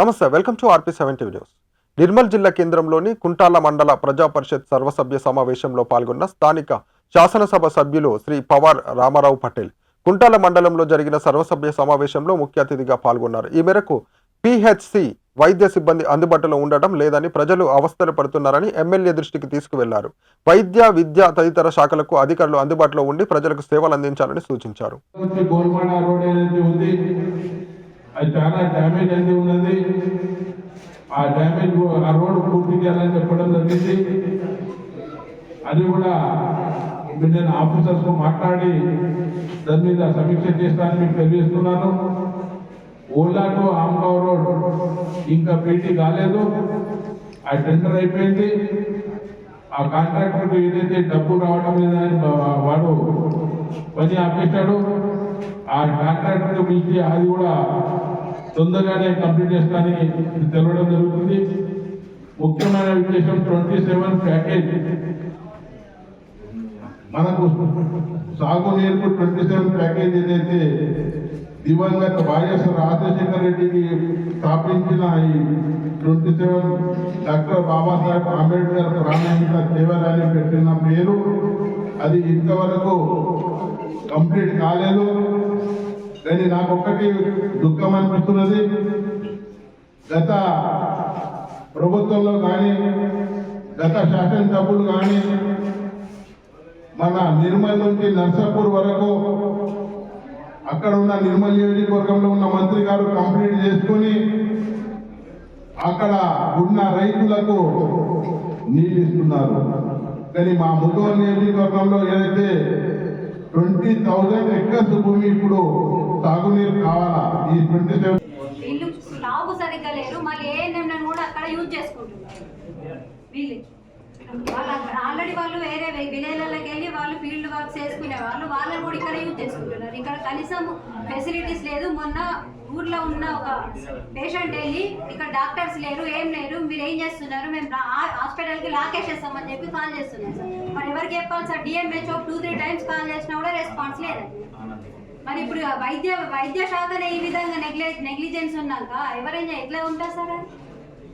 నమస్తే welcome to RP seventy news. Nirmal జిల్లా కేంద్రంలోని కుంటాల మండల ప్రజా పరిషత్ సర్వసభ్య సమావేశంలో పాల్గొన్న స్థానిక శాసనసభ సభ్యులు శ్రీ పవార్ రామారావు పటేల్ కుంటాల మండలంలో జరిగిన సర్వసభ్య సమావేశంలో ముఖ్య అతిథిగా పాల్గొన్నారు. ఈ మేరకు పిహెచ్సి వైద్య సిబ్బంది అందుబాటులో ఉండటం లేదని ప్రజలు అవస్థలు పడుతున్నారని ఎమ్మెల్యే దృష్టికి తీసుకువెళ్ళారు. వైద్య విద్య తదితర శాఖలకు అధికారులు అందుబాటులో ఉండి ప్రజలకు సేవలు అందించాలని సూచించారు. అది చాలా డ్యామేజ్ అనేది ఉన్నది. ఆ డ్యామేజ్ ఆ రోడ్ పూర్తి చేయాలని చెప్పడం జరిగింది. అది కూడా ఇప్పుడు నేను ఆఫీసర్స్ మాట్లాడి దాని మీద సమీక్ష చేస్తానని మీకు తెలియజేస్తున్నాను. ఓలా టు ఆమ్గావ్ రోడ్ ఇంకా పీటీ కాలేదు. ఆ టెండర్ అయిపోయింది. ఆ కాంట్రాక్టర్కి ఏదైతే డబ్బు రావడం లేదని వాడు పని ఆపేశాడు. ఆ కాంట్రాక్టర్ పిలిచి అది కూడా తొందరగానే కంప్లీట్ చేస్తానని తెలవడం జరుగుతుంది. ముఖ్యమైన విశేషం ట్వంటీ సెవెన్ ప్యాకేజ్ మనకు సాగునీరుకు ట్వంటీ సెవెన్ ప్యాకేజ్ ఏదైతే దివంగత వైఎస్ రాజశేఖర రెడ్డికి స్థాపించిన ఈ twenty seven doctor Babasaheb Ambedkar ప్రామాణిక సేవలని పెట్టిన పేరు అది ఇంతవరకు కంప్లీట్ కాలేదు. కానీ నాకు ఒక్కటి దుఃఖం అనిపిస్తున్నది. గత ప్రభుత్వంలో కానీ గత శాసనసభ్యులు కానీ మన నిర్మల్ నుంచి నర్సాపూర్ వరకు అక్కడ ఉన్న నిర్మల్ నియోజకవర్గంలో ఉన్న మంత్రి గారు కంప్లీట్ చేసుకొని అక్కడ ఉన్న రైతులకు నీళ్ళు ఇస్తున్నారు. కానీ మా ముద్దోల్ నియోజకవర్గంలో ఏదైతే ట్వంటీ థౌజండ్ ఎకర్స్ భూమి ఇప్పుడు తాగునీరు కావాలా? ఈ ట్వంటీ సెవెన్ వీళ్ళు స్టాక్ సరిగ్గా లేరు మళ్ళీ ఏఎన్ఎం కూడా అక్కడ యూజ్ చేసుకుంటున్నారు. వీళ్ళు. వాళ్ళు ఆల్రెడీ వాళ్ళు వేరే విలేజ్లకి వాళ్ళు ఫీల్డ్ వర్క్ చేసుకునే వాళ్ళు వాళ్ళని కూడా ఇక్కడ యూజ్ చేసుకుంటున్నారు. ఇక్కడ కనీసం ఫెసిలిటీస్ లేదు. మొన్న ఊర్లో ఉన్న ఒక పేషెంట్ వెళ్ళి ఇక్కడ డాక్టర్స్ లేరు ఏం లేరు మీరు ఏం చేస్తున్నారు? మేము హాస్పిటల్కి లాకేసేస్తామని చెప్పి కాల్ చేస్తున్నాం సార్. మరి ఎవరికి చెప్పాలి sir? DMHO two three times call చేసినా కూడా రెస్పాన్స్ లేదండి మరి ఇప్పుడు వైద్య వైద్య శాఖనే ఈ విధంగా నెగ్లె నెగ్లిజెన్స్ ఉన్నాక ఎవరైనా ఎట్లా ఉంటారు సార్?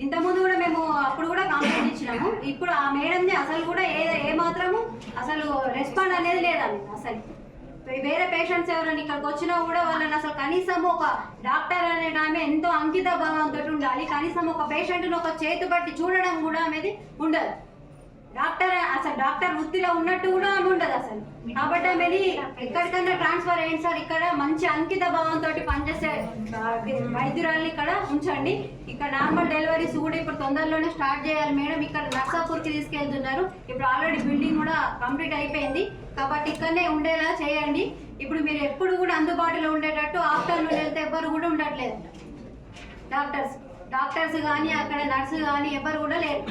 ఇంతకుముందు కూడా మేము అప్పుడు కూడా కంప్లైంట్ ఇచ్చినాము. ఇప్పుడు ఆ మేడంని అసలు కూడా ఏ ఏ మాత్రము అసలు రెస్పాండ్ అనేది లేదండి అసలు. వేరే పేషెంట్స్ ఎవరైనా ఇక్కడికి వచ్చినా కూడా వాళ్ళని అసలు కనీసం ఒక డాక్టర్ అనే ఆమె ఎంతో అంకిత భావంతో ఉండాలి. కనీసం ఒక పేషెంట్ని ఒక చేతి పట్టి చూడడం కూడా అనేది ఉండదు. డాక్టర్ అసలు డాక్టర్ వృత్తిలో ఉన్నట్టు కూడా ఆమె ఉండదు అసలు. కాబట్టి ఆమెని ఎక్కడికైనా ట్రాన్స్ఫర్ అయ్యింది సార్ ఇక్కడ మంచి అంకిత భావంతో పనిచేసే వైద్యురాలు వైద్యురాల్ని ఇక్కడ ఉంచండి. ఇక్కడ నార్మల్ డెలివరీస్ కూడా ఇప్పుడు తొందరలోనే స్టార్ట్ చేయాలి మేడం. ఇక్కడ నర్సాపూర్కి తీసుకెళ్తున్నారు. ఇప్పుడు ఆల్రెడీ బిల్డింగ్ కూడా కంప్లీట్ అయిపోయింది. కాబట్టి ఇక్కడనే ఉండేలా చేయండి. ఇప్పుడు మీరు ఎప్పుడు కూడా అందుబాటులో ఉండేటట్టు ఆఫ్టర్నూన్ వెళ్తే ఎవ్వరు కూడా ఉండట్లేదు. డాక్టర్స్ డాక్టర్స్ కానీ అక్కడ నర్సు కానీ ఎవరు కూడా లేరు.